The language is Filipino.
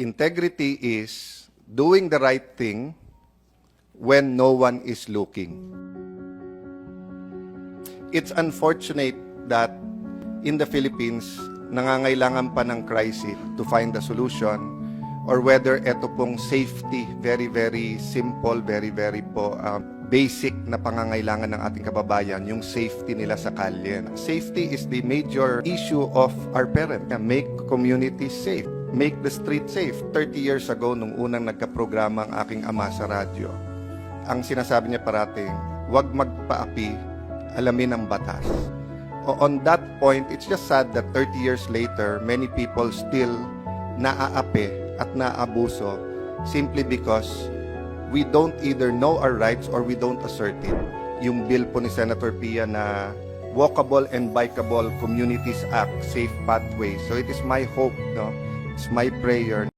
integrity is doing the right thing when no one is looking. It's unfortunate that in the Philippines, nangangailangan pa ng crisis to find the solution or whether ito pong safety, very, very simple, very, very po um, basic na pangangailangan ng ating kababayan, yung safety nila sa kalye. Safety is the major issue of our parents. Make communities safe. Make the street safe. 30 years ago, nung unang nagka-programa ang aking ama sa radyo, ang sinasabi niya parating, huwag magpaapi, alamin ang batas. O- On that point, it's just sad that 30 years later, many people still naaapi at naabuso simply because we don't either know our rights or we don't assert it. Yung bill po ni Senator Pia na Walkable and Bikeable Communities Act, Safe Pathways. So it is my hope, no? It's my prayer